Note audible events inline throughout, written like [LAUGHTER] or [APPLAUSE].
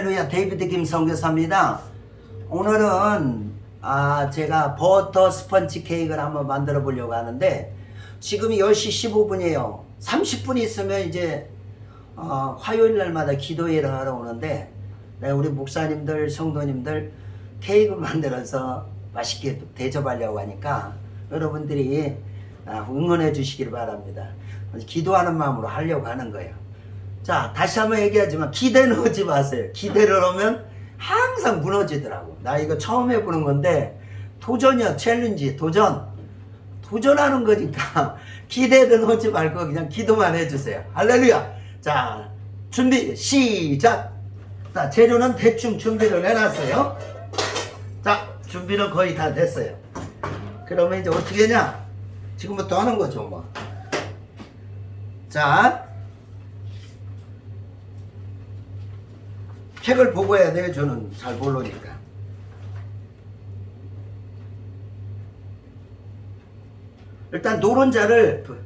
할렐루야 데이비드 김성교사입니다. 오늘은 아 제가 버터 스펀지 케이크를 한번 만들어 보려고 하는데 지금이 10시 15분이에요. 30분 있으면 이제 어, 화요일 날마다 기도회를 하러 오는데 내가 우리 목사님들 성도님들 케이크 만들어서 맛있게 대접하려고 하니까 여러분들이 아, 응원해 주시기를 바랍니다. 기도하는 마음으로 하려고 하는 거예요. 자, 다시 한번 얘기하지만 기대는 [LAUGHS] 하지 마세요. 기대를 하면 항상 무너지더라고. 나 이거 처음 해보는 건데 도전이야, 챌린지, 도전. 도전하는 거니까 [LAUGHS] 기대는 하지 말고 그냥 기도만 해주세요. 할렐루야. 자, 준비, 시작. 자, 재료는 대충 준비를 해놨어요. 자, 준비는 거의 다 됐어요. 그러면 이제 어떻게 하냐? 지금부터 하는 거죠, 뭐. 자, 책을 보고 해야 돼요. 저는 잘 모르니까. 일단 노른자를 부-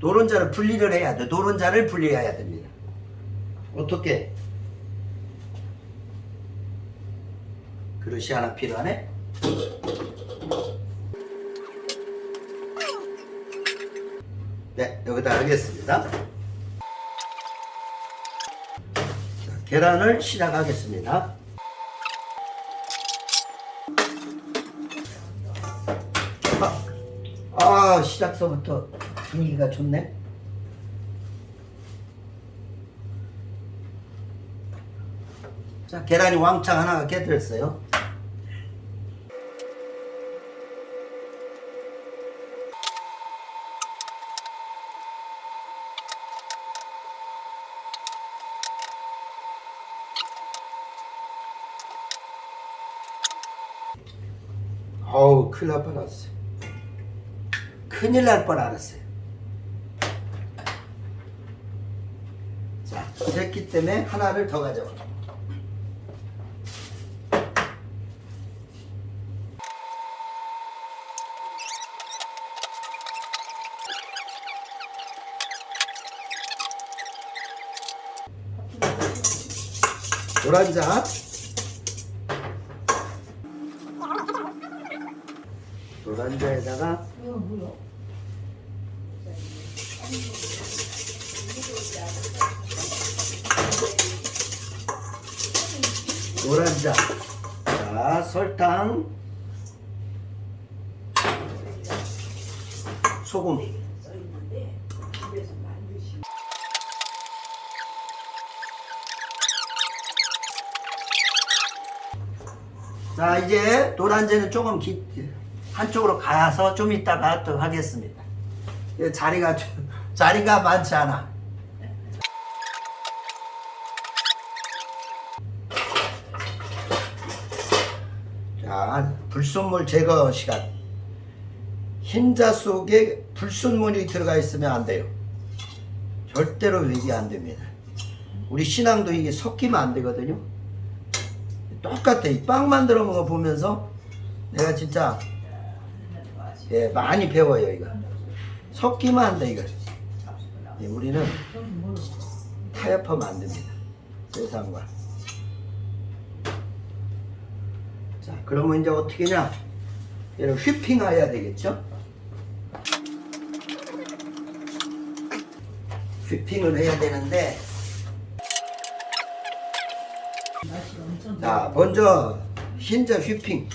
노른자를 분리를 해야 돼. 노른자를 분리해야 됩니다. 어떻게? 그릇이 하나 필요하네. 네, 여기다 하겠습니다. 계란을 시작하겠습니다. 아, 아, 시작서부터 분위기가 좋네. 자, 계란이 왕창 하나가 깨들었어요. 어우, 큰일 날 뻔했어요. 큰일 날 뻔 알았어요. 자, 그랬기 때문에 하나를 더 가져와. 노란자 노란자에다가 노란자 자 설탕 소금 자 이제 노란자는 조금 기, 한쪽으로 가서 좀 이따가 또 하겠습니다 이 자리가 좀- [LAUGHS] 자리가 많지 않아 자, 불순물 제거 시간. 흰자 속에 불순물이 들어가 있으면 안 돼요. 절대로 이게 안 됩니다. 우리 신앙도 이게 섞이면 안 되거든요. 똑같아. 이 빵 만들어 먹어 보면서 내가 진짜 예, 많이 배워요, 이거. 안 돼, 이거. 예, 우리는 타협하면 안 됩니다. 세상과. 자, 그러면 이제 어떻게 냐 얘를 휘핑해야 되겠죠? 휘핑을 해야 되는데 자, 먼저 흰자 휘핑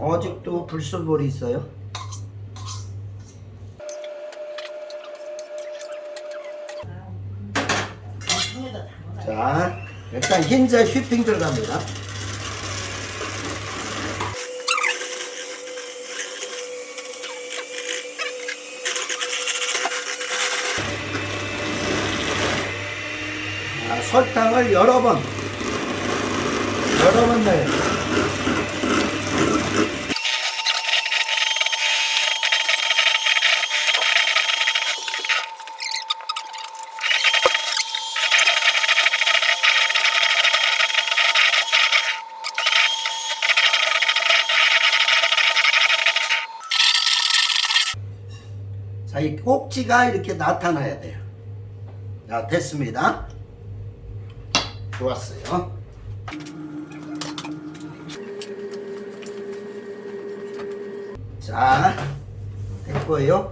아직도 불순물이 있어요 일단 흰자 휘핑 들어갑니다 아, 설탕을 여러 번 여러 번 넣어요. 자, 이 꼭지가 이렇게 나타나야 돼요. 자, 됐습니다. 좋았어요. 자, 됐고요.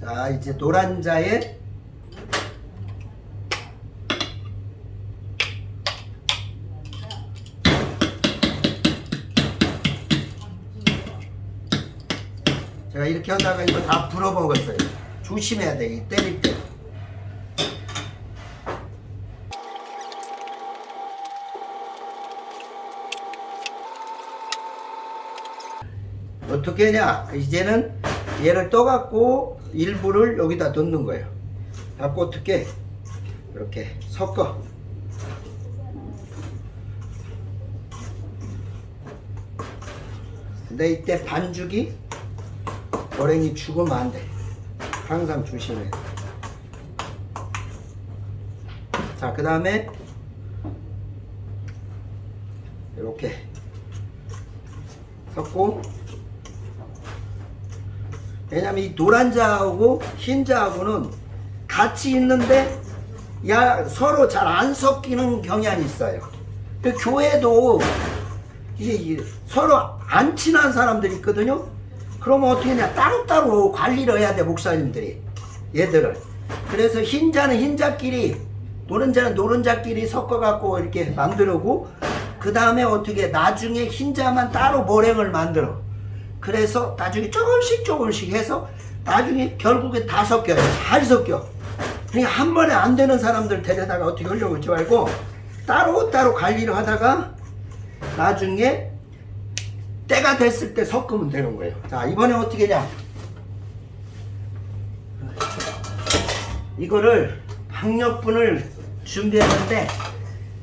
자, 이제 노란자에 이렇게 하다가 이거 다 불어먹었어요. 조심해야 돼, 이 때릴 때. 어떻게 하냐? 이제는 얘를 떠갖고 일부를 여기다 넣는 거예요. 갖고 어떻게 이렇게 섞어. 근데 이때 반죽이 머랭이 죽으면 안 돼. 항상 조심해. 자, 그 다음에 이렇게 섞고 왜냐면 이 노란자하고 흰자하고는 같이 있는데 야 서로 잘 안 섞이는 경향이 있어요. 그 교회도 이게 서로 안 친한 사람들이 있거든요. 그러면 어떻게 하냐 따로따로 관리를 해야 돼 목사님들이 얘들을. 그래서 흰자는 흰자끼리 노른자는 노른자끼리 섞어갖고 이렇게 만들고 그 다음에 어떻게 나중에 흰자만 따로 모랭을 만들어. 그래서 나중에 조금씩 조금씩 해서 나중에 결국에 다 섞여요. 잘 섞여. 그러니까 한 번에 안 되는 사람들 데려다가 어떻게 하려고 그러지 말고 따로 따로 관리를 하다가 나중에 때가 됐을 때 섞으면 되는 거예요. 자, 이번에 어떻게 하냐. 이거를 박력분을 준비했는데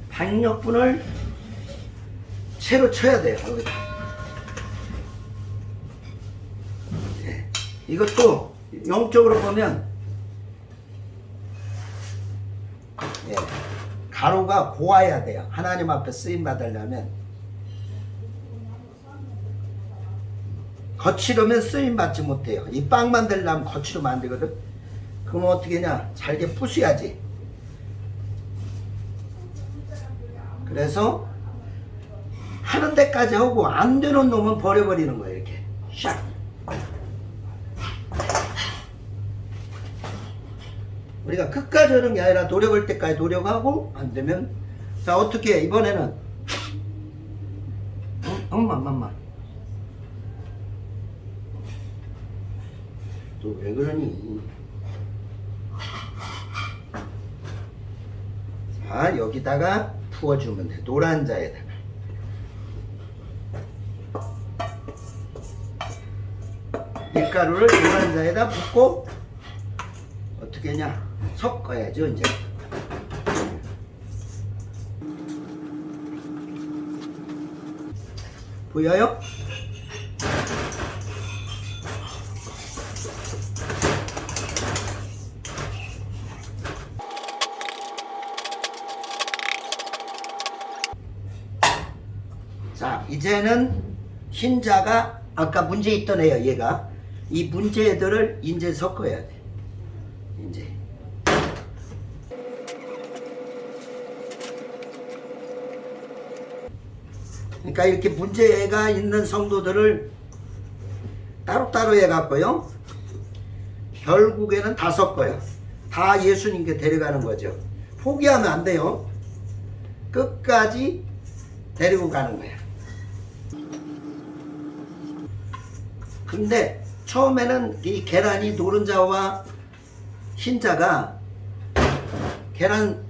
박력분을 채로 쳐야 돼요. 여기다. 예. 이것도 영적으로 보면 예. 가루가 고와야 돼요. 하나님 앞에 쓰임 받으려면 거칠으면 쓰임 받지 못해요. 이 빵 만들려면 거칠어 만들거든. 그럼 어떻게 하냐? 잘게 부수야지. 그래서 하는 데까지 하고 안 되는 놈은 버려버리는 거예요. 이렇게 샥. 우리가 끝까지 하는 게 아니라 노력할 때까지 노력하고 안 되면 자 어떻게 해? 이번에는 어? 엄마 엄마 또왜 그러니 자 여기다가 부어주면 돼. 노란 자에다가. 밀가루를 노란 자에다 붓고 어떻게 하냐? 섞어야죠 이제. 보여요? 자 이제는 흰자가 아까 문제 있던 애요 얘가. 이 문제 애들을 이제 섞어야 돼. 이제. 그러니까 이렇게 문제가 있는 성도들을 따로따로 해갖고요 결국에는 다 섞어요. 다 예수님께 데려가는 거죠. 포기하면 안 돼요. 끝까지 데리고 가는 거야 근데 처음에는 이 계란이 노른자와 흰자가 계란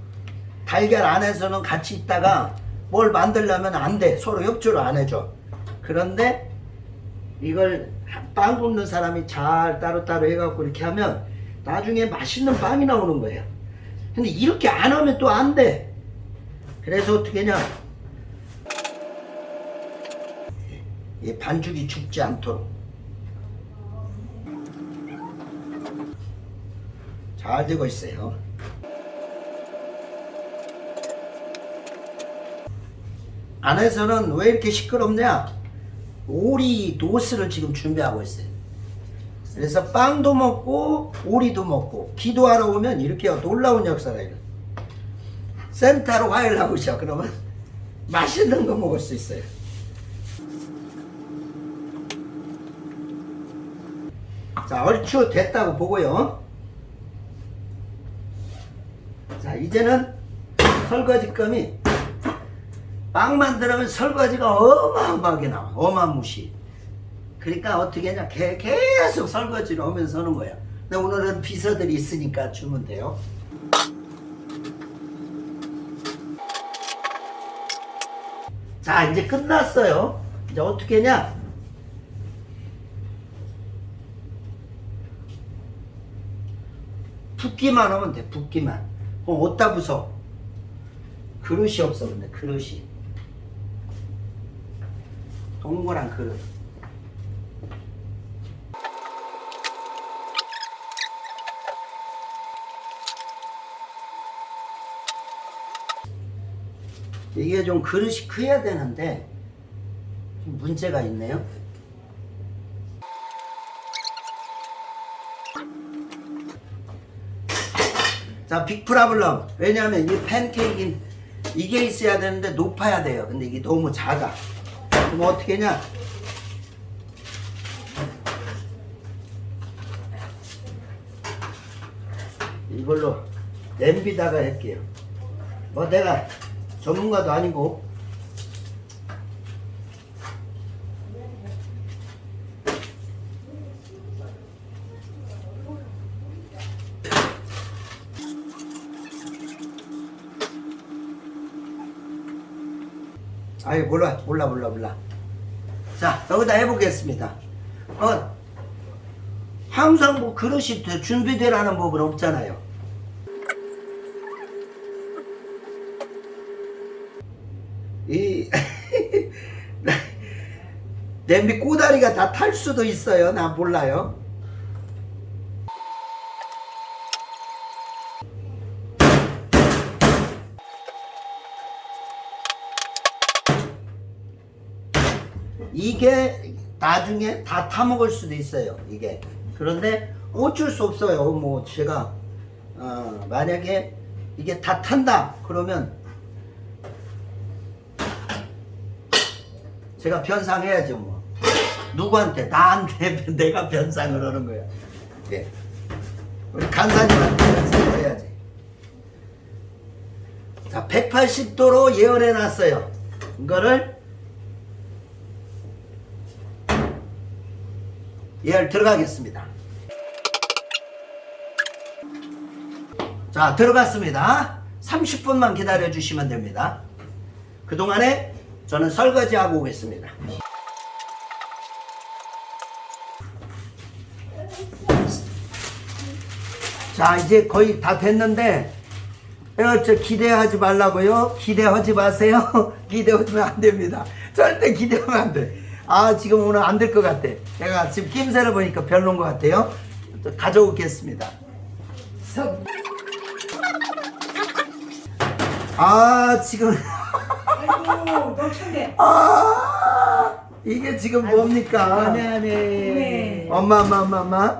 달걀 안에서는 같이 있다가 뭘 만들려면 안 돼. 서로 협조를 안 해줘. 그런데 이걸 빵 굽는 사람이 잘 따로따로 해갖고 이렇게 하면 나중에 맛있는 빵이 나오는 거예요. 근데 이렇게 안 하면 또 안 돼. 그래서 어떻게 하냐. 이 반죽이 죽지 않도록. 잘 되고 있어요. 안에서는 왜 이렇게 시끄럽냐? 오리 노스를 지금 준비하고 있어요. 그래서 빵도 먹고 오리도 먹고 기도하러 오면 이렇게 놀라운 역사가 있어요. 센터로 하고 있어. 그러면 맛있는 거 먹을 수 있어요. 자, 얼추 됐다고 보고요. 자, 이제는 설거지감이 빵 만들면 설거지가 어마어마하게 나와. 어마무시. 그러니까 어떻게 하냐. 개- 계속 설거지를 하면서 하는 거야. 근데 오늘은 비서들이 있으니까 주면 돼요. 자, 이제 끝났어요. 이제 어떻게 하냐. 붓기만 하면 돼, 붓기만. 그럼 어디다 부숴? 그릇이 없어, 근데 그릇이. 동그란 그릇. 이게 좀 그릇이 커야 되는데 좀 문제가 있네요. 자, 빅프라블럼. 왜냐하면 이 팬케이크 이게 있어야 되는데 높아야 돼요. 근데 이게 너무 작아. 그럼 어떻게 하냐? 이걸로 냄비다가 할게요. 뭐 내가 전문가도 아니고 몰라 몰라 몰라 몰라. 자 여기다 해보겠습니다. 어 항상 뭐 그릇이 돼- 준비되라는 법은 없잖아요. 이 [LAUGHS] 냄비 꼬다리가 다 탈 수도 있어요. 나 몰라요 나중에 다 타먹을 수도 있어요 이게. 그런데 어쩔 수 없어요. 뭐 제가 어, 만약에 이게 다 탄다 그러면 제가 변상해야죠 뭐. 누구한테? 나한테 [LAUGHS] 내가 변상을 하는 거야. 예. 우리 간사님한테 변상을 해야지. 자 180도로 예언해 놨어요. 이거를 열 들어가겠습니다. 자, 들어갔습니다. 30분만 기다려 주시면 됩니다. 그동안에 저는 설거지 하고 오겠습니다. 자, 이제 거의 다 됐는데, 어, 저 기대하지 말라고요. 기대하지 마세요. [LAUGHS] 기대하면 안 됩니다. 절대 기대하면 안 돼. 아, 지금 오늘 안 될 것 같아. 제가 지금 낌새를 보니까 별론 것 같아요. 또 가져오겠습니다. 아, 지금, 아이고 넘쳤네. [LAUGHS] 아, 이게 지금 뭡니까? 네. 네. 엄마, 엄마, 엄마, 엄마.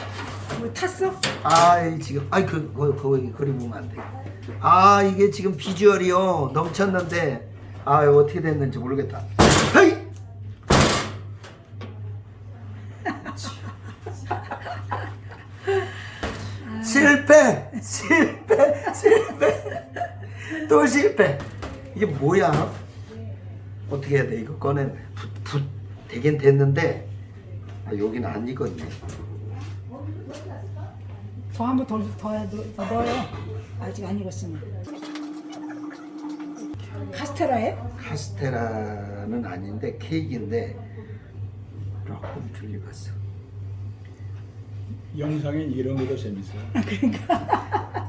뭐 탔어? 아, 이 지금, 아이, 그, 그, 거기 그리 보면 안 돼. 아, 이게 지금 비주얼이요. 넘쳤는데, 아, 어떻게 됐는지 모르겠다. 또 실패! 이게 뭐야? 어떻게 해야 돼? 이거 꺼내, 붓, 붓, 되긴 됐는데, 아, 여기는 안 익었네. 더한번 더 더, 더, 넣어요. 아직 안 익었으니. 카스테라에? 카스테라는 아닌데 케이크인데 조금 들리겠어. 영상엔 이런 게 더 재밌어요.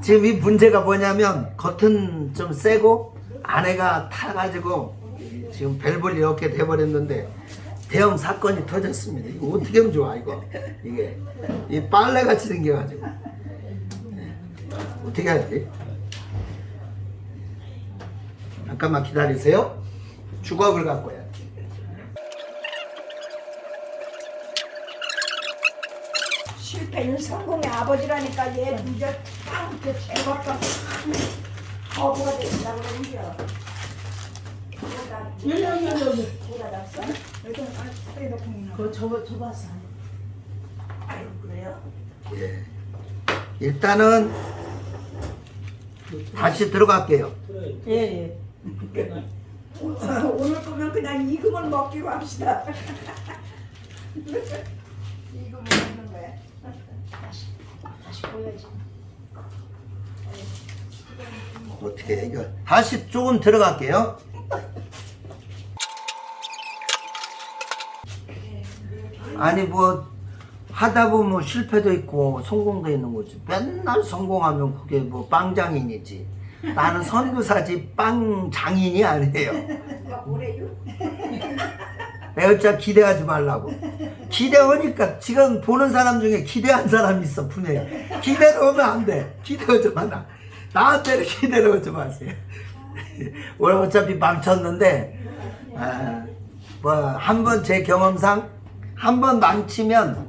지금 이 문제가 뭐냐면 겉은 좀 세고 안에가 타가지고 지금 벨볼이 이렇게 돼버렸는데 대형 사건이 터졌습니다. 이거 어떻게 하면 좋아 이거 이게 이 빨래 같이 생겨가지고 네. 어떻게 해야지? 잠깐만 기다리세요. 주걱을 갖고 해야 돼. 실패는 성공의 아버지라니까 얘 이제 딱 이렇게 제각각 거부가 된다고 그러는겨. 여기 여기 여기 뭐가 났어? 여기 아래 놓고 있나? 그거 저거 줘봤어. 아유 그래요? 예. 일단은 다시 들어갈게요. 예 예. 오늘 거면 그냥 익으면 먹기로 합시다. [LAUGHS] 익으면 먹는 거야. 다시 다시 보여야지. 어떻게 이거 다시 조금 들어갈게요. 아니 뭐 하다 보면 뭐 실패도 있고 성공도 있는 거지. 맨날 성공하면 그게 뭐 빵장인이지. 나는 선교사지 빵장인이 아니에요. [LAUGHS] 진짜 기대하지 말라고. 기대하니까 지금 보는 사람 중에 기대한 사람이 있어 분명히. 기대를 하면 안 돼. 기대하지 마라. 나한테는 기대를 하지 마세요. [LAUGHS] 오늘 어차피 망쳤는데 아, 뭐 한 번 제 경험상 한 번 망치면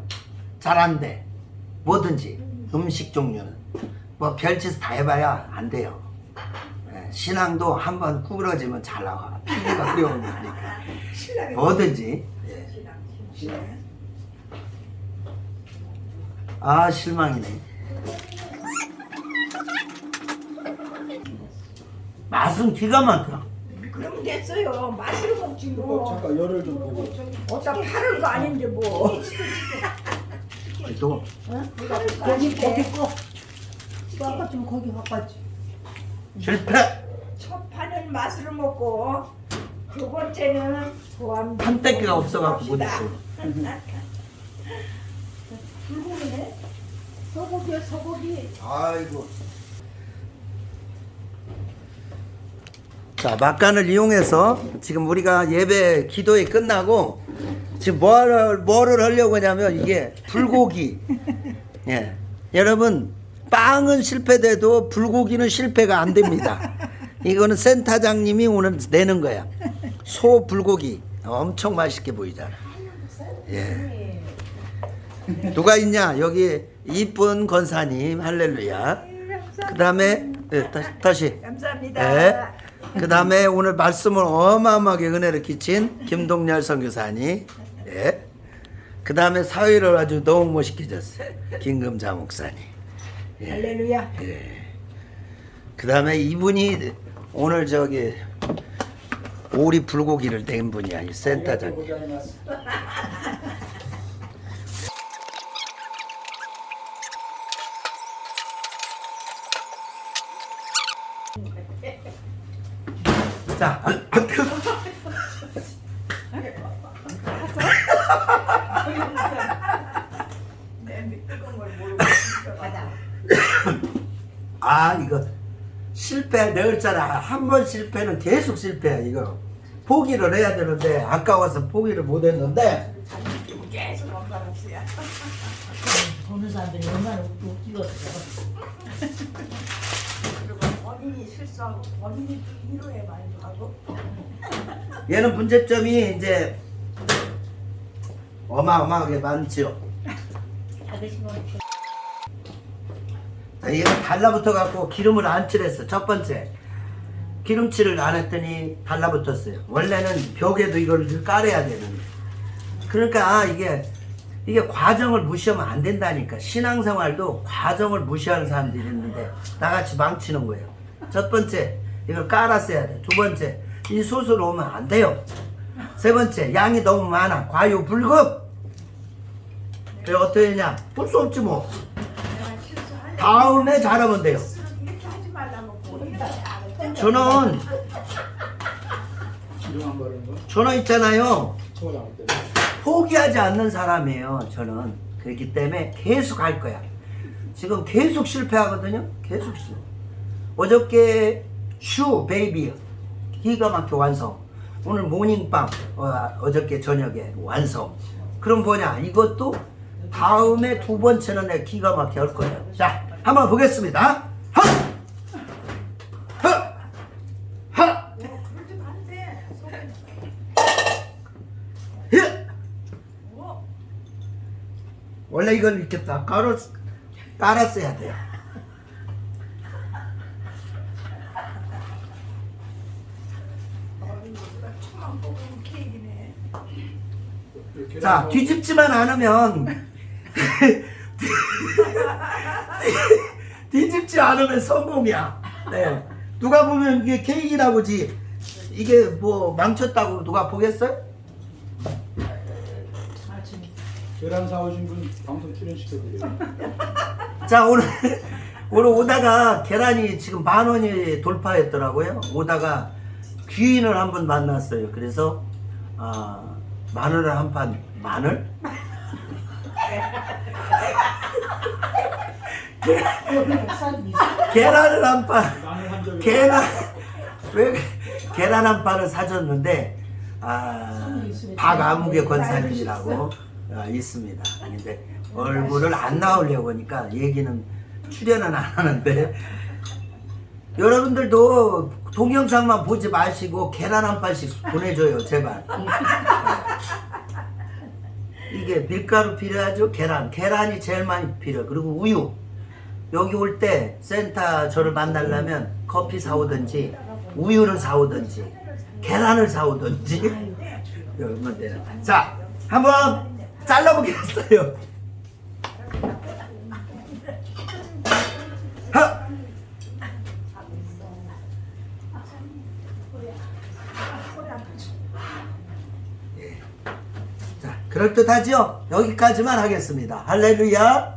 잘 안 돼. 뭐든지 음식 종류는 뭐 별짓 다 해봐야 안 돼요. 예, 신앙도 한번 구부러지면 잘 나와. 피부가 [LAUGHS] 그려오는 거니까. 뭐든지 예. 신랑. 아 실망이네 맛은 기가 막혀 그럼 됐어요. 맛으로 먹지 뭐. 잠깐 열을 좀 보고. 어디다 파는 거 아닌데 뭐. 또 거기 거기 거. 아까 좀 거기 바꿨지. 실패 첫 판은 맛으로 먹고 두 번째는 보안. 판때기가 없어갖고 못했어 [LAUGHS] 불고기네. 소고기야 소고기. 아이고 자 막간을 이용해서 지금 우리가 예배 기도회 끝나고 지금 뭐를 뭐를 하려고 하냐면 이게 불고기 [LAUGHS] 예 여러분 빵은 실패돼도 불고기는 실패가 안 됩니다 [LAUGHS] 이거는 센터장님이 오늘 내는 거야. 소 불고기. 엄청 맛있게 보이잖아. 예. 누가 있냐? 여기 이쁜 권사님. 할렐루야. 그 다음에 다시. 감사합니다. 네. 그 다음에 오늘 말씀을 어마어마하게 은혜를 끼친 김동열 선교사님. 예. 그 다음에 사회를 아주 너무 멋있게 졌어요. 김금자 목사님. 할렐루야. 그 다음에 이분이 오늘 저기 오리 불고기를 낸 분이야 이 센터장님 자 실패 내었잖아 한 번 실패는 계속 실패야 이거 포기를 해야 되는데 아까워서 포기를 못 했는데 계속 건강합시다. 보는 사람들이 얼마나 웃기겠어. 그리고 본인이 실수하고 본인이 위로해 말도 하고. 얘는 문제점이 이제 어마어마하게 많죠 아저씨가 자, 얘가 달라붙어 갖고 기름을 안 칠했어. 첫 번째. 기름칠을 안 했더니 달라붙었어요. 원래는 벽에도 이걸 깔아야 되는데. 그러니까 이게 이게 과정을 무시하면 안 된다니까. 신앙생활도 과정을 무시하는 사람들이 있는데 나같이 망치는 거예요. 첫 번째 이걸 깔았어야 돼 두 번째 이 솥을 오면 안 돼요. 세 번째 양이 너무 많아. 과유불급. 그래 어떻게 했냐? 볼 수 없지 뭐 다음에 잘하면 돼요. 저는? 저는 있잖아요. 포기하지 않는 사람이에요 저는 그렇기 때문에 계속 할 거야. 지금 계속 실패하거든요. 계속 실패 어저께 슈 베이비 기가 막혀 완성. 오늘 모닝빵 어, 저께 저녁에 완성. 그럼 뭐냐? 이것도 다음에 두 번째는 내 기가 막혀 할 거예요 자 한번 보겠습니다 하! 예! 뭐. 원래 이걸 이렇게 딱 깔았, 깔았어야 돼요. 자, 뒤집지만 않으면 [LAUGHS] [LAUGHS] 뒤집지 않으면 성공이야. 네. 누가 보면 이게 케이크라고지 이게 뭐 망쳤다고 누가 보겠어요? 계란 사오신 분 방송 출연시켜드려요. [LAUGHS] 자 오늘 오늘 오다가 계란이 지금 만 원이 돌파했더라고요. 오다가 귀인을 한 분 만났어요. 그래서 아 마늘을 한 판 마늘? [LAUGHS] 계란을 한 판. 계란 왜 계란 한 판을 사줬는데 아 박아무개 권사님이라고 아, 있습니다. 근데 얼굴을 안 나오려고 하니까 얘기는 출연은 안 하는데 여러분들도 동영상만 보지 마시고 계란 한 판씩 보내줘요 제발. 이게 밀가루 필요하죠 계란 계란이 제일 많이 필요 그리고 우유 여기 올 때 센터 저를 만나려면 커피 사오든지 우유를 사오든지 계란을 사오든지. [LAUGHS] 여러분 때는 자 한번 잘라보겠어요. 하! 예. 자 그럴듯하죠 여기까지만 하겠습니다. 할렐루야